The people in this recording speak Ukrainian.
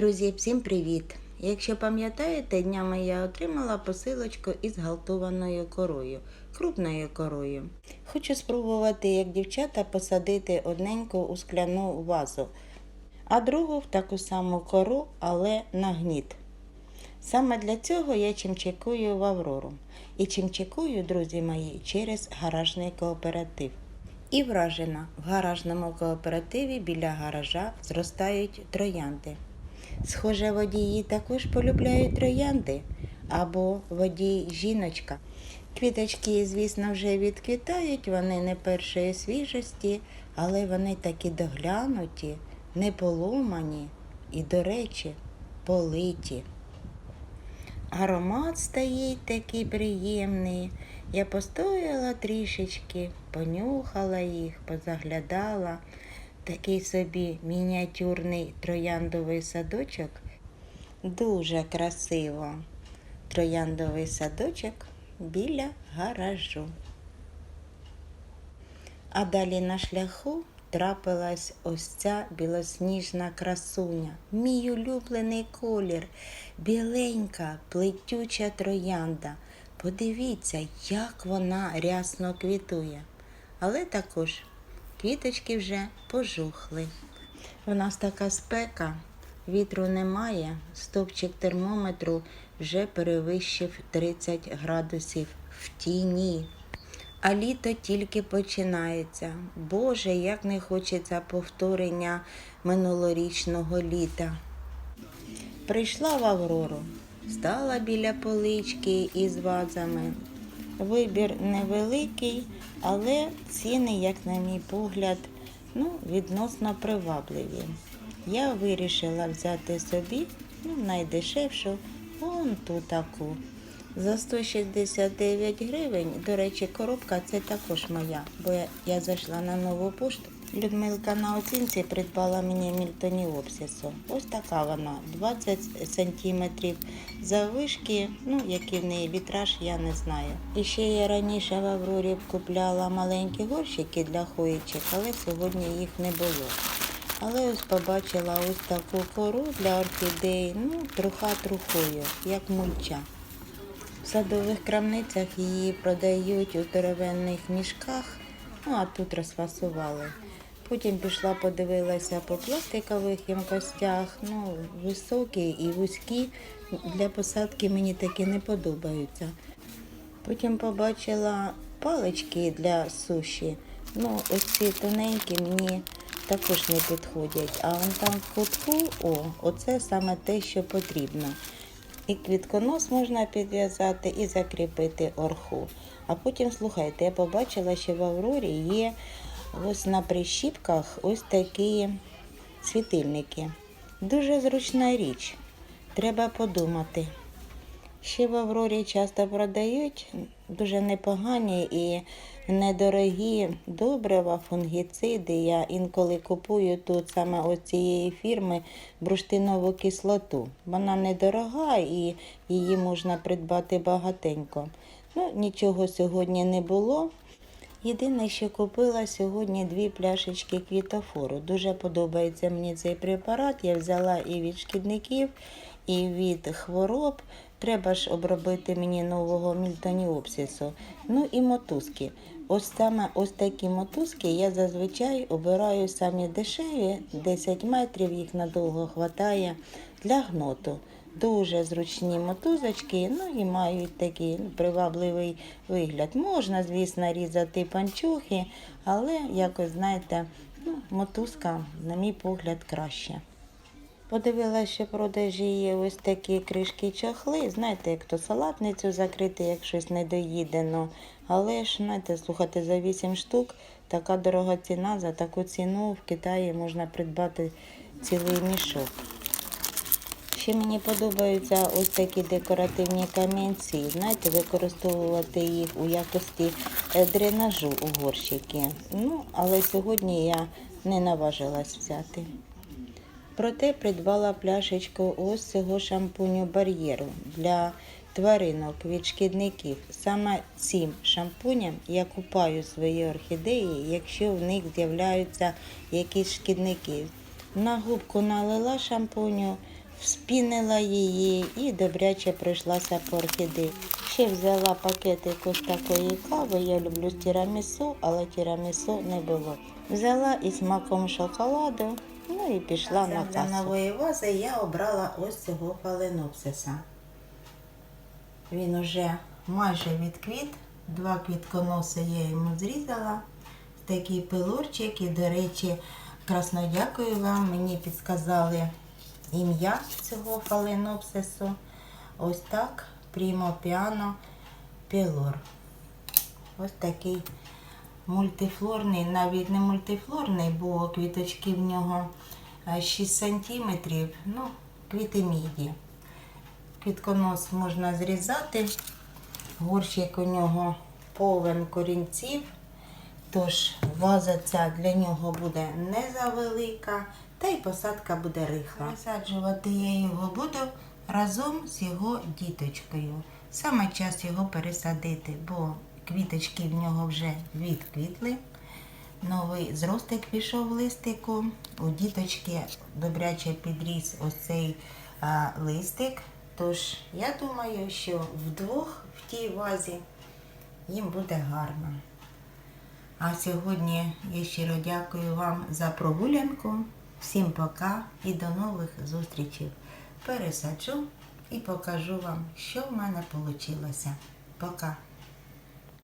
Друзі, всім привіт! Якщо пам'ятаєте, днями я отримала посилочку із галтованою корою, крупною корою. Хочу спробувати, як дівчата, посадити одненьку у скляну вазу, а другу в таку саму кору, але на гніт. Саме для цього я чимчикую в Аврору. І чимчикую, друзі мої, через гаражний кооператив. І вражена, в гаражному кооперативі біля гаража зростають троянди. Схоже, водії також полюбляють троянди або водій жіночка. Квіточки, звісно, вже відквітають, вони не першої свіжості, але вони такі доглянуті, не поломані і, до речі, политі. Аромат стоїть такий приємний. Я постояла трішечки, понюхала їх, позаглядала. Такий собі мініатюрний трояндовий садочок. Дуже красиво. Трояндовий садочок біля гаражу. А далі на шляху трапилась ось ця білосніжна красуня. Мій улюблений колір, біленька, плетюча троянда. Подивіться, як вона рясно квітує. Але також квіточки вже пожухли. У нас така спека, вітру немає, стопчик термометру вже перевищив 30 градусів в тіні. А літо тільки починається. Боже, як не хочеться повторення минулорічного літа. Прийшла в Аврору, стала біля полички із вазами. Вибір невеликий, але ціни, як на мій погляд, ну, відносно привабливі. Я вирішила взяти собі ну, найдешевшу вон ту таку. За 169 гривень, до речі, коробка це також моя, бо я, зайшла на нову пошту. Людмилка на оцінці придбала мені мільтоніопсису. Ось така вона, 20 сантиметрів заввишки, ну, який в неї вітраж, я не знаю. І ще я раніше в Аврорі купляла маленькі горщики для хоїчок, але сьогодні їх не було. Але ось побачила ось таку кору для орхідей, ну, труха трухою, як мульча. В садових крамницях її продають у здоровенних мішках, ну а тут розфасували. Потім пішла, подивилася по пластикових ємкостях, ну, високі і вузькі. Для посадки мені такі не подобаються. Потім побачила палички для суші. Ну, ось ці тоненькі мені також не підходять. А вон там в кутку, о, оце саме те, що потрібно. І квітконос можна підв'язати і закріпити орху. А потім, слухайте, я побачила, що в Аврорі є ось на прищіпках ось такі світильники. Дуже зручна річ. Треба подумати. Ще в Аврорі часто продають дуже непогані і недорогі добрива, фунгіциди. Я інколи купую тут саме ось цієї фірми бурштинову кислоту. Вона недорога і її можна придбати багатенько. Ну, нічого сьогодні не було. Єдине, що купила сьогодні дві пляшечки квітофору. Дуже подобається мені цей препарат. Я взяла і від шкідників, і від хвороб. Треба ж обробити мені нового мільтоніопсису. Ну і мотузки. Ось саме ось такі мотузки я зазвичай обираю самі дешеві, 10 метрів їх надовго хватає для гноту. Дуже зручні мотузочки, ну і мають такий привабливий вигляд. Можна, звісно, різати панчохи, але якось, знаєте, ну, мотузка, на мій погляд, краще. Подивилася, що в продажі є ось такі кришки чахли. Знаєте, як то салатницю закрити, як щось недоїдено. Але ж, знаєте, слухайте, за 8 штук така дорога ціна, за таку ціну в Китаї можна придбати цілий мішок. Ще мені подобаються ось такі декоративні камінці. Знаєте, використовувати їх у якості е, дренажу у горщики. Ну, але сьогодні я не наважилась взяти. Проте придбала пляшечку ось цього шампуню бар'єру для тваринок від шкідників. Саме цим шампунем я купаю свої орхідеї, якщо в них з'являються якісь шкідники. На губку налила шампуню, спінила її і добряче пройшлася по орхідеї. Ще взяла пакетик ось такої кави. Я люблю тірамісу, але тірамісу не було. Взяла із маком шоколаду, ну і пішла на касу. Для нової вази я обрала ось цього фаленопсиса. Він уже майже відквіт. Два квітконоси я йому зрізала. Такий пилорчик. І, до речі, красно дякую вам. Мені підказали ім'я цього фаленопсису. Ось так. Прімо піано пілор. Ось такий мультифлорний, навіть не мультифлорний, бо квіточки в нього е, 6 сантиметрів. Ну, квіти міді. Квітконос можна зрізати. Горщик у нього повен корінців, тож ваза ця для нього буде не завелика, та й посадка буде рихла. Висаджувати я його буду разом з його діточкою. Саме час його пересадити, бо квіточки в нього вже відквітли. Новий зростик пішов в листику. У діточки добряче підріс ось цей а, листик. Тож я думаю, що вдвох в тій вазі їм буде гарно. А сьогодні я щиро дякую вам за прогулянку. Всім пока і до нових зустрічей. Пересаджу і покажу вам, що в мене вийшло. Пока!